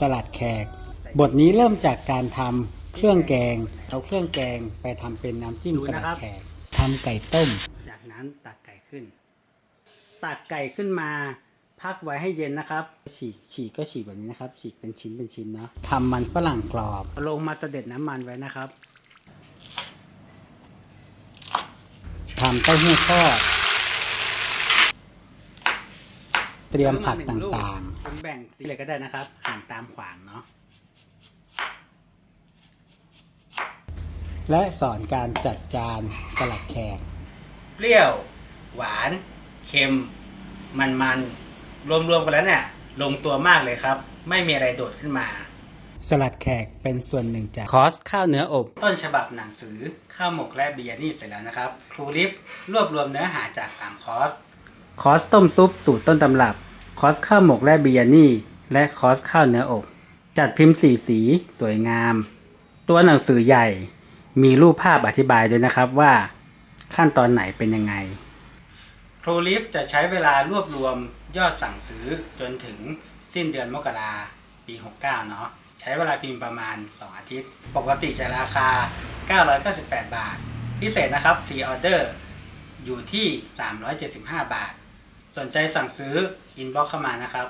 สลัดแขก บทนี้เริ่มจากการทำเครื่องแกง เอาเครื่องแกงไปทำเป็นน้ำจิ้มดูสลันะดครับ แขกทำไก่ต้ม จากนั้นตักไก่ขึ้น ตักไก่ขึ้นมา พักไว้ให้เย็นนะครับ ฉีกฉีกก็ฉีกแบบนี้นะครับ ฉีกเป็นชิ้นเป็นชิ้นเนาะทำมันฝรั่งกรอบ ลงมาเสด็จน้ำมันไว้นะครับ ทำเต้าหู้ทอด เตรียมผักตซื้อมาหนึ่ลู่างผมแบ่งสีเลยก็ได้นะครับหั่นตามขวางเนาะๆและสอนการจัดจานสลัดแขก เปรี้ยว หวาน เค็ม มันมันรวมรวมๆกันแล้วเนี่ยลงตัวมากเลยครับ ไม่มีอะไรโดดขึ้นมา สลัดแขกเป็นส่วนหนึ่งจากคอร์สข้าวเนื้ออบ ต้นฉบับหนังสือข้าวหมกและเบียร์นี่เสร็จแล้วนะครับ ครูลิฟรวบรวมเนื้อหาจาก3คอร์สคอร์สต้มซุปสูตรต้นตำรับ คอสข้าวหมกและบียร์นี่ และคอสข้าวเนื้ออบ จัดพิมพ์สีสีสวยงาม ตัวหนังสือใหญ่มีรูปภาพอธิบายด้วยนะครับว่า ขั้นตอนไหนเป็นยังไงครูลิฟจะใช้เวลารวบรวมยอดสั่งซื้อจนถึงสิ้นเดือนมกราปี 69 เนาะใช้เวลาพิมพ์ประมาณ 2 อาทิตย์ ปกติจะราคา 998 บาท พิเศษนะครับพรีออเดอร์อยู่ที่ 375 บาท สนใจสั่งซื้ออินบ็อกเข้ามานะครับ